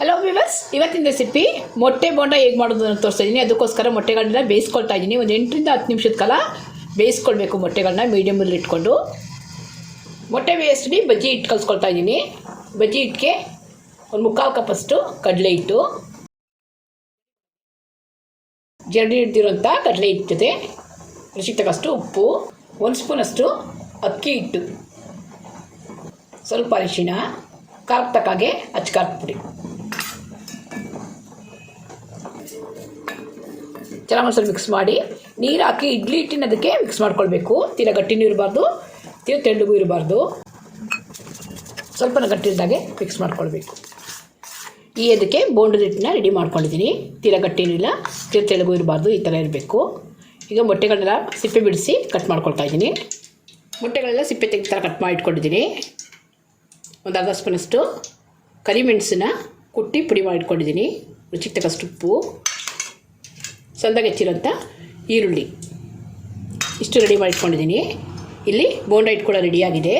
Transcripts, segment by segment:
Hello viewers ಇವತ್ತಿನ recipe ಮೊಟ್ಟೆ ಬೋಂಡ ಹೇಗೆ ಮಾಡೋದು ಅಂತ ತೋರಿಸ್ತಾ ಇದ್ದೀನಿ ಅದಕ್ಕೋಸ್ಕರ ಮೊಟ್ಟೆಗಳನ್ನ ಬೇಯಿಸ್ಕೊಳ್ತಾ ಇದ್ದೀನಿ ಒಂದು ಎಂಟರಿಂದ ಹತ್ತು ನಿಮಿಷದ ಕಾಲ ಬೇಯಿಸ್ಕೊಳ್ಬೇಕು ಮೊಟ್ಟೆಗಳನ್ನ ಮೀಡಿಯಮಲ್ಲಿ ಇಟ್ಕೊಂಡು. ಮೊಟ್ಟೆ ಬೇಯಿಸ್ತೀನಿ ಬಜ್ಜಿ ಹಿಟ್ಟು ಕಲಿಸ್ಕೊಳ್ತಾ ಇದ್ದೀನಿ ಬಜ್ಜಿ ಹಿಟ್ಟಿಗೆ ಒಂದು ಮುಕ್ಕಾಲು ಕಪ್ಪಷ್ಟು ಕಡಲೆ ಹಿಟ್ಟು. ಜರಡಿ ಹಿಡ್ದಿರೋಂಥ ಕಡಲೆ ಹಿಟ್ಟು ಜೊತೆ ರುಚಿಗೆ ತಕ್ಕಷ್ಟು ಉಪ್ಪು. ಒಂದು ಸ್ಪೂನಷ್ಟು ಅಕ್ಕಿ ಹಿಟ್ಟು. ಸ್ವಲ್ಪ ಅರಿಶಿಣ. ಖಾರಕ್ಕೆ ತಕ್ಕಾಗೆ ಅಚ್ಚಕಾರದ ಪುಡಿ. ಚೆನ್ನಾಗಿ ಒಂದ್ಸಲ ಮಿಕ್ಸ್ ಮಾಡಿ, ನೀರು ಹಾಕಿ ಇಡ್ಲಿ ಹಿಟ್ಟಿನ ಅದಕ್ಕೆ ಮಿಕ್ಸ್ ಮಾಡ್ಕೊಳ್ಬೇಕು. ತೀರಾ ಗಟ್ಟಿನೂ ಇರಬಾರ್ದು, ತೀರಾ ತೆಳ್ಳಗೂ ಇರಬಾರ್ದು. ಸ್ವಲ್ಪ ಗಟ್ಟಿದ್ದಾಗೆ ಮಿಕ್ಸ್ ಮಾಡ್ಕೊಳ್ಬೇಕು. ಈ ಅದಕ್ಕೆ ಬೋಂಡದ ಹಿಟ್ಟನ್ನ ರೆಡಿ ಮಾಡ್ಕೊಂಡಿದ್ದೀನಿ. ತೀರಾ ಗಟ್ಟಿನೂ ಇಲ್ಲ ತೀರಾ ತೆಳ್ಳಗೂ ಇರಬಾರ್ದು, ಈ ಥರ ಇರಬೇಕು. ಈಗ ಮೊಟ್ಟೆಗಳನ್ನೆಲ್ಲ ಸಿಪ್ಪೆ ಬಿಡಿಸಿ ಕಟ್ ಮಾಡ್ಕೊಳ್ತಾ ಇದ್ದೀನಿ. ಮೊಟ್ಟೆಗಳೆಲ್ಲ ಸಿಪ್ಪೆ ತೆಗೆದ ಥರ ಕಟ್ ಮಾಡಿ ಇಟ್ಕೊಂಡಿದ್ದೀನಿ ಒಂದು ಅರ್ಧ ಸ್ಪೂನಷ್ಟು ಕರಿಮೆಣಸನ್ನ ಕುಟ್ಟಿ ಪುಡಿ ಮಾಡಿ ಇಟ್ಕೊಂಡಿದ್ದೀನಿ ರುಚಿಗೆ ತಕ್ಕಷ್ಟು ಉಪ್ಪು. ಸಣ್ಣದಾಗಿ ಹೆಚ್ಚಿರೋಂಥ ಈರುಳ್ಳಿ. ಇಷ್ಟು ರೆಡಿ ಮಾಡಿ ಇಟ್ಕೊಂಡಿದ್ದೀನಿ ಇಲ್ಲಿ ಬೋಂಡ ಹಿಟ್ಟು ಕೂಡ ರೆಡಿಯಾಗಿದೆ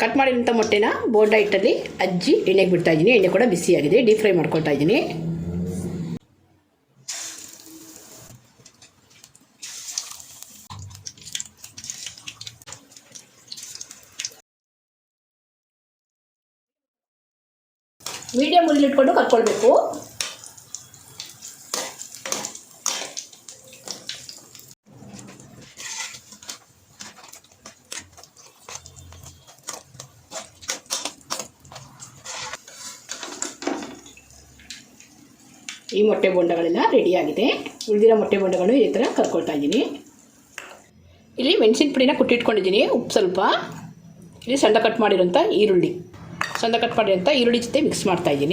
ಕಟ್ ಮಾಡಿದಂಥ ಮೊಟ್ಟೆನ ಬೋಂಡ ಅಜ್ಜಿ ಎಣ್ಣೆಗೆ ಬಿಡ್ತಾಯಿದ್ದೀನಿ ಎಣ್ಣೆ ಕೂಡ ಬಿಸಿಯಾಗಿದೆ. ಡೀಪ್ ಫ್ರೈ ಮಾಡ್ಕೊಳ್ತಾ ಇದ್ದೀನಿ. ಮೀಡಿಯಮ್ ಇಟ್ಕೊಂಡು ಕರ್ಕೊಳ್ಬೇಕು. ಈ ಮೊಟ್ಟೆ ಬೋಂಡಗಳೆಲ್ಲ ರೆಡಿಯಾಗಿದೆ ಉಳಿದಿರೋ ಮೊಟ್ಟೆ ಬೊಂಡಗಳು ಈ ಥರ ಕರ್ಕೊಳ್ತಾ ಇದ್ದೀನಿ. ಇಲ್ಲಿ ಮೆಣಸಿನ ಪುಡಿನ ಕುಟ್ಟಿಟ್ಕೊಂಡಿದ್ದೀನಿ ಉಪ್ಪು ಸ್ವಲ್ಪ. ಇಲ್ಲಿ ಸಣ್ಣ ಕಟ್ ಮಾಡಿರೋಂಥ ಈರುಳ್ಳಿ. ಸಣ್ಣ ಕಟ್ ಮಾಡಿದಂಥ ಈರುಳ್ಳಿ ಜೊತೆ ಮಿಕ್ಸ್ ಮಾಡ್ತಾ ಈ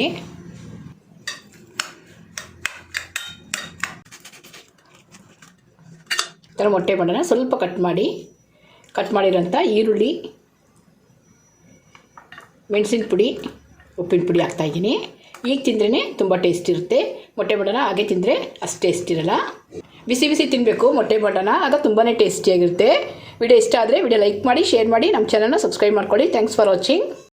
ಥರ ಮೊಟ್ಟೆ ಬಣ್ಣನ ಸ್ವಲ್ಪ ಕಟ್ ಮಾಡಿ ಕಟ್ ಮಾಡಿರೋಂಥ ಈರುಳ್ಳಿ, ಮೆಣಸಿನ ಪುಡಿ, ಉಪ್ಪಿನ ಪುಡಿ ಹಾಕ್ತಾಯಿದ್ದೀನಿ ಈಗ ತಿಂದ್ರೇ ತುಂಬ ಟೇಸ್ಟ್ ಇರುತ್ತೆ. ಮೊಟ್ಟೆ ಬಡನ ಹಾಗೆ ತಿಂದರೆ ಅಷ್ಟು ಟೇಸ್ಟ್ ಇರಲ್ಲ. ಬಿಸಿ ಬಿಸಿ ತಿನ್ನಬೇಕು ಮೊಟ್ಟೆ ಬಡನ ಆಗ ತುಂಬಾ ಟೇಸ್ಟಿಯಾಗಿರುತ್ತೆ ವಿಡಿಯೋ ಇಷ್ಟ ಆದರೆ ವಿಡಿಯೋ ಲೈಕ್ ಮಾಡಿ ಶೇರ್ ಮಾಡಿ, ನಮ್ಮ ಚಾನಲ್ನ ಸಬ್ಸ್ಕ್ರೈಬ್ ಮಾಡ್ಕೊಳ್ಳಿ. Thanks for watching